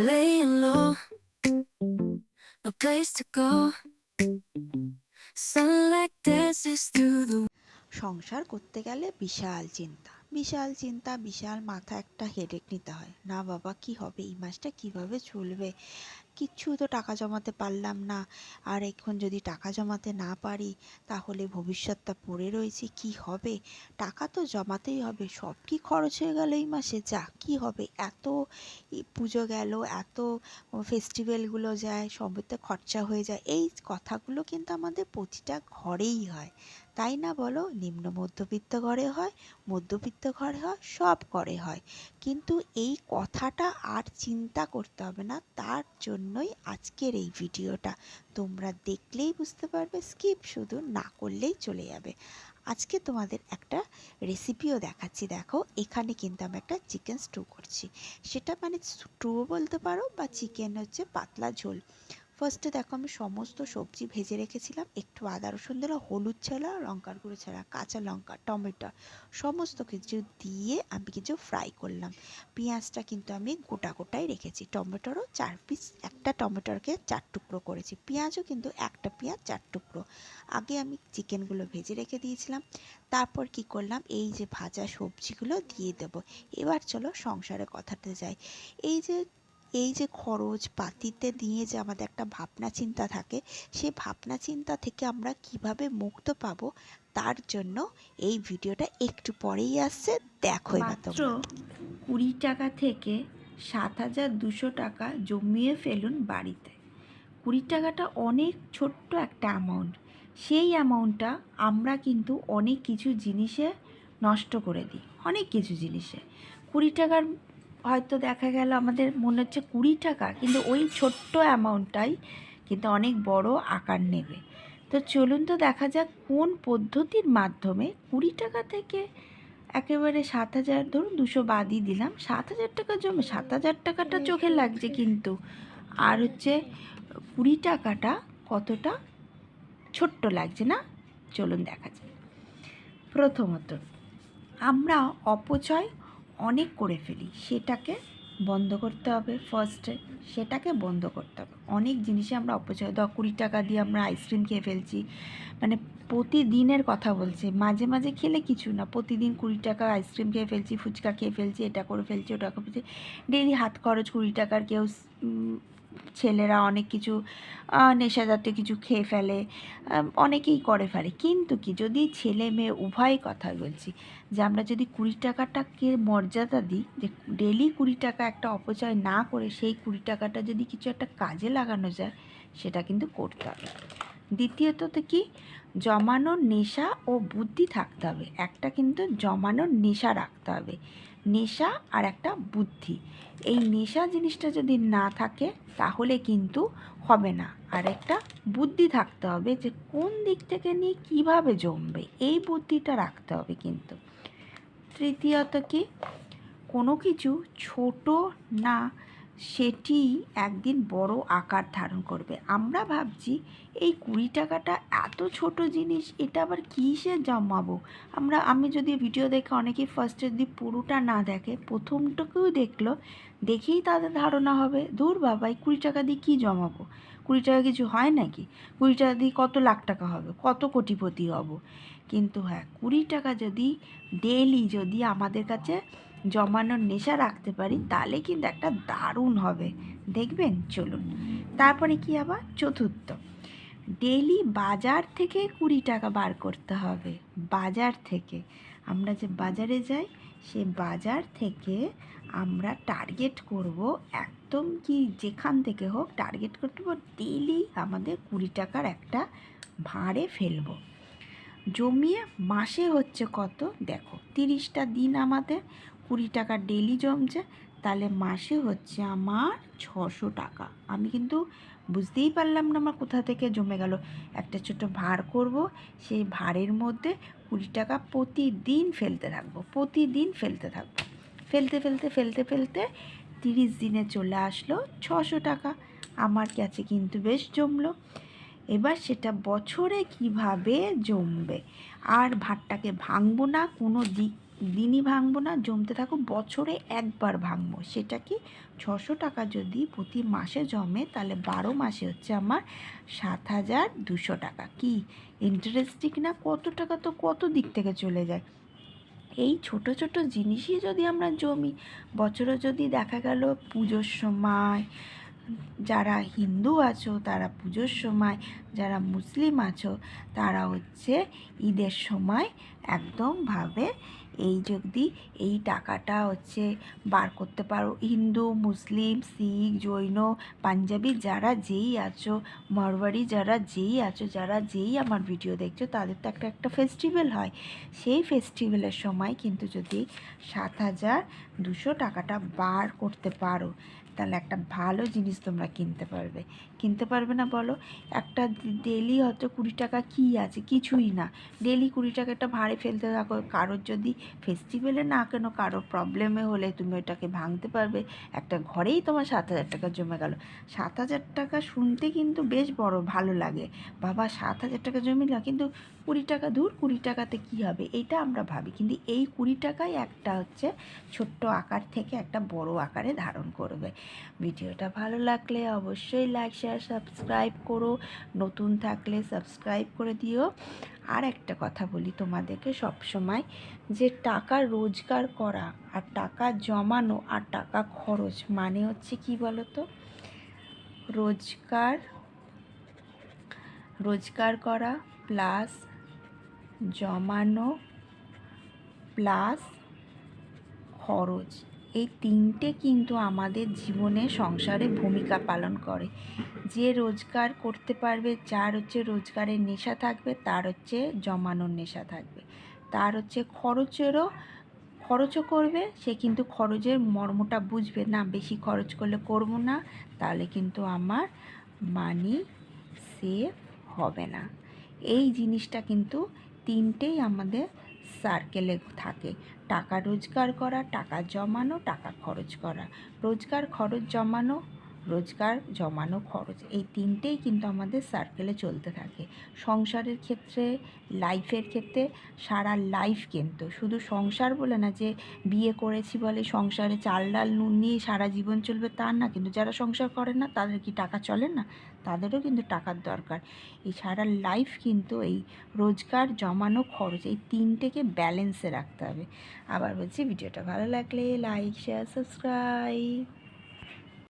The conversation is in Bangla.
laying low, no place to go. Sunlight dances through the সংসার করতে গেলে বিশাল চিন্তা বিশাল চিন্তা, বিশাল মাথা, একটা হেডেক নিতে হয়। না বাবা, কি হবে? এই মাসটা কীভাবে চলবে? কিচ্ছু তো টাকা জমাতে পারলাম না। আর এখন যদি টাকা জমাতে না পারি, তাহলে ভবিষ্যৎটা পড়ে রয়েছে, কি হবে? টাকা তো জমাতেই হবে। সব কি খরচ হয়ে গেল এই মাসে? যা, কি হবে? এত পুজো গেল, এত ফেস্টিভ্যালগুলো যায় সবেতে খরচা হয়ে যায়। এই কথাগুলো কিন্তু আমাদের প্রতিটা ঘরেই হয়। তাই না বলো? নিম্ন মধ্যবিত্ত ঘরে হয়, মধ্যবিত্ত ঘরে হয়, সব ঘরে হয়। কিন্তু এই কথাটা আর চিন্তা করতে হবে না, তার জন্যই আজকের এই ভিডিওটা। তোমরা দেখলেই বুঝতে পারবে, স্কিপ শুধু না করলেই চলে যাবে। আজকে তোমাদের একটা রেসিপিও দেখাচ্ছি। দেখো, এখানে কিন্তু আমি একটা চিকেন স্টু করছি। সেটা মানে স্টুও বলতে পারো বা চিকেন হচ্ছে পাতলা ঝোল। ফার্স্টে দেখো আমি সমস্ত সবজি ভেজে রেখেছিলাম। একটু আদা, রসুন দিলাম হলুদ ছাড়া, লঙ্কার গুঁড়ো ছাড়া, কাঁচা লঙ্কা, টমেটো সমস্ত কিছু দিয়ে আমি কিছু ফ্রাই করলাম। পেঁয়াজটা কিন্তু আমি গোটা গোটাই রেখেছি। টমেটোরও চার পিস একটা টমেটোরকে চার টুকরো করেছি। পেঁয়াজও কিন্তু একটা পেঁয়াজ চার টুকরো। আগে আমি চিকেনগুলো ভেজে রেখে দিয়েছিলাম। তারপর কি করলাম? এই যে ভাজা সবজিগুলো দিয়ে দেব। এবার চলো সংসারে কথাতে যাই। এই যে এই যে খরচ পাতিতে নিয়ে যে আমাদের একটা ভাবনা চিন্তা থাকে সেই ভাবনা চিন্তা থেকে আমরা কীভাবে মুক্ত পাবো তার জন্য এই ভিডিওটা একটু পরেই আসছে। দেখো মাত্র কুড়ি টাকা থেকে সাত হাজার দুশো টাকা জমিয়ে ফেলুন বাড়িতে। কুড়ি টাকাটা অনেক ছোট্ট একটা অ্যামাউন্ট সেই অ্যামাউন্টটা আমরা কিন্তু অনেক কিছু জিনিসে নষ্ট করে দিই অনেক কিছু জিনিসে। কুড়ি টাকার হয়তো দেখা গেল আমাদের মনে হচ্ছে কুড়ি টাকা কিন্তু ওই ছোট্ট অ্যামাউন্টটাই কিন্তু অনেক বড় আকার নেবে। তো চলুন তো দেখা যাক কোন পদ্ধতির মাধ্যমে কুড়ি টাকা থেকে একেবারে সাত হাজার ধরুন দুশো বাদই দিলাম সাত হাজার টাকা জমে সাত হাজার টাকাটা চোখে লাগছে কিন্তু। আর হচ্ছে কুড়ি টাকাটা কতটা? ছোট্ট লাগছে না? চলুন দেখা যাক। প্রথমত আমরা অপচয় অনেক করে ফেলি। সেটাকে বন্ধ করতে হবে ফার্স্টে সেটাকে বন্ধ করতে হবে। অনেক জিনিসে আমরা অপচয় দশ কুড়ি টাকা দিয়ে আমরা আইসক্রিম খেয়ে ফেলছি। মানে প্রতিদিনের কথা বলছে। মাঝে মাঝে খেলে কিছু না। প্রতিদিন কুড়ি টাকা আইসক্রিম খেয়ে ফেলছি, ফুচকা খেয়ে ফেলছি, এটা করে ফেলছি, ওটা করে ফেলছি। ডেলি হাত খরচ কুড়ি টাকার কেউ ছেলেরা অনেক কিছু নেশা জাতীয় কিছু খেয়ে ফেলে অনেকেই করে ফেলে। কিন্তু কি, যদি ছেলে মেয়ে উভয় কথা বলছি, যে আমরা যদি কুড়ি টাকাটাকে মর্যাদা দিই, যে ডেলি কুড়ি টাকা একটা অপচয় না করে সেই কুড়ি টাকাটা যদি কিছু একটা কাজে লাগানো যায়, সেটা কিন্তু করতে হবে। দ্বিতীয়ত কি? জমানোর নেশা ও বুদ্ধি থাকতে হবে। একটা কিন্তু জমানোর নেশা রাখতে হবে। নেশা আর একটা বুদ্ধি। এই নেশা জিনিসটা যদি না থাকে, তাহলে কিন্তু হবে না। আর একটা বুদ্ধি থাকতে হবে যে কোন দিক থেকে নিয়ে কীভাবে জমবে, এই বুদ্ধিটা রাখতে হবে কিন্তু। তৃতীয়ত কি? কোনো কিছু ছোট না সেটি একদিন বড় আকার ধারণ করবে। আমরা ভাবছি, এই কুড়ি টাকাটা এত ছোট জিনিস, এটা আবার কিসে জমাবো? আমরা, আমি যদি ভিডিও দেখে অনেকেই ফার্স্টে যদি পুরোটা না দেখে প্রথমটাকেও দেখল, দেখেই তাদের ধারণা হবে দূর বাবা এই কুড়ি টাকা দিয়ে কী জমাবো? কুড়ি টাকা কিছু হয় নাকি? কুড়ি টাকা দিয়ে কত লাখ টাকা হবে? কত কোটিপতি হব? কিন্তু হ্যাঁ কুড়ি টাকা যদি ডেলি যদি আমাদের কাছে জমানোর নেশা রাখতে পারি, তাহলে কিন্তু একটা দারুণ হবে। দেখবেন? চলুন। তারপরে কি আবার? চতুর্থ। ডেলি বাজার থেকে কুড়ি টাকা বার করতে হবে। বাজার থেকে। আমরা যে বাজারে যাই, সে বাজার থেকে আমরা টার্গেট করব একদম কি যেখান থেকে হোক টার্গেট করতে ডেলি আমাদের কুড়ি টাকার একটা ভাঁড়ে ফেলব। জমিয়ে মাসে হচ্ছে কত? দেখো, তিরিশটা দিন আমাদের কুড়ি টাকা ডেলি জমছে, তাহলে মাসে হচ্ছে আমার ছশো টাকা। আমি কিন্তু বুঝতেই পারলাম না আমার কোথা থেকে জমে গেল। একটা ছোট ভাঁড় করব, সেই ভাঁড়ের মধ্যে কুড়ি টাকা প্রতিদিন ফেলতে থাকব, প্রতিদিন ফেলতে থাকব। ফেলতে ফেলতে ফেলতে ফেলতে তিরিশ দিনে চলে আসলো ছশো টাকা। আমার কাছে কিন্তু বেশ জমলো। এবার সেটা বছরে কীভাবে জমবে? আর ভাতটাকে ভাঙবো না, কোনো দিক দিনই ভাঙবো না, জমতে থাকো, বছরে একবার ভাঙবো। সেটা কি? ছশো টাকা যদি প্রতি মাসে জমে, তাহলে বারো মাসে হচ্ছে আমার সাত হাজার দুশো টাকা। কি? ইন্টারেস্টিং না? কত টাকা তো কত দিক থেকে চলে যায়। এই ছোট ছোট জিনিসই যদি আমরা জমি, বছরে যদি দেখা গেল পুজোর সময় যারা হিন্দু আছো, তারা পুজোর সময়, যারা মুসলিম আছো, তারা হচ্ছে ঈদের সময় একদমভাবে এই যদি এই টাকাটা হচ্ছে বার করতে পারো। হিন্দু, মুসলিম, শিখ, জৈন, পাঞ্জাবি যারা যেই আছো, মারওয়ারি যারা যেই আছো, যারা যেই আমার ভিডিও দেখছ, তাদের তো একটা একটা ফেস্টিভ্যাল হয়। সেই ফেস্টিভ্যালের সময় কিন্তু যদি সাত হাজার দুশো টাকাটা বার করতে পারো তাহলে একটা ভালো জিনিস তোমরা কিনতে পারবে। কিনতে পারবে না বলো? একটা ডেলি হয়তো কুড়ি টাকা কী আছে? কিছুই না। ডেলি কুড়ি টাকাটা ভাড়ে ফেলতে থাকো। কারোর যদি ফেস্টিভ্যালে না কেন, কারোর প্রবলেমে হলে তুমি ওটাকে ভাঙতে পারবে। একটা ঘরেই তোমার সাত হাজার টাকা জমে গেল। সাত হাজার টাকা শুনতে কিন্তু বেশ বড়, ভালো লাগে। বাবা, সাত হাজার টাকা জমিলা, কিন্তু কুড়ি টাকা দূর, কুড়ি টাকাতে কী হবে? এটা আমরা ভাবি। কিন্তু এই কুড়ি টাকাই একটা হচ্ছে ছোট্ট আকার থেকে একটা বড় আকারে ধারণ করবে। ভিডিওটা ভালো লাগলে অবশ্যই লাইক শেয়ার সাবস্ক্রাইব করো। নতুন থাকলে সাবস্ক্রাইব করে দিও। আর একটা কথা বলি তোমাদেরকে সব সময় যে টাকা রোজগার করা আর টাকা জমানো আর টাকা খরচ মানে হচ্ছে কি বলো তো রোজগার রোজগার করা প্লাস জমানো প্লাস খরচ। এই তিনটে কিন্তু আমাদের জীবনে সংসারে ভূমিকা পালন করে। যে রোজগার করতে পারবে, যার হচ্ছে রোজগারের নেশা থাকবে, তার হচ্ছে জমানোর নেশা থাকবে। তার হচ্ছে খরচেরও, খরচও করবে, সে কিন্তু খরচের মর্মটা বুঝবে না, বেশি খরচ করলে করব না, তাহলে কিন্তু আমার মানি সেভ হবে না। এই জিনিসটা কিন্তু তিনটেই আমাদের সার্কেলে থাকে। টাকা রোজগার করা টাকা জমানো টাকা খরচ করা। রোজগার খরচ জমানো রোজগার, জমানো খরচ, এই তিনটেই কিন্তু আমাদের সার্কেলে চলতে থাকে। সংসারের ক্ষেত্রে লাইফের ক্ষেত্রে সারা লাইফ কিন্তু, শুধু সংসার বলে না যে বিয়ে করেছি বলে সংসারে চাল ডাল, নুন নিয়ে সারা জীবন চলবে তা না, কিন্তু যারা সংসার করে না, তাদের কি টাকা চলে না? তাদেরও কিন্তু টাকার দরকার। এই সারা লাইফ কিন্তু এই রোজগার, জমানো খরচ, এই তিনটেকে ব্যালেন্সে রাখতে হবে। আবার বলছি, ভিডিওটা ভালো লাগলে লাইক শেয়ার সাবস্ক্রাইব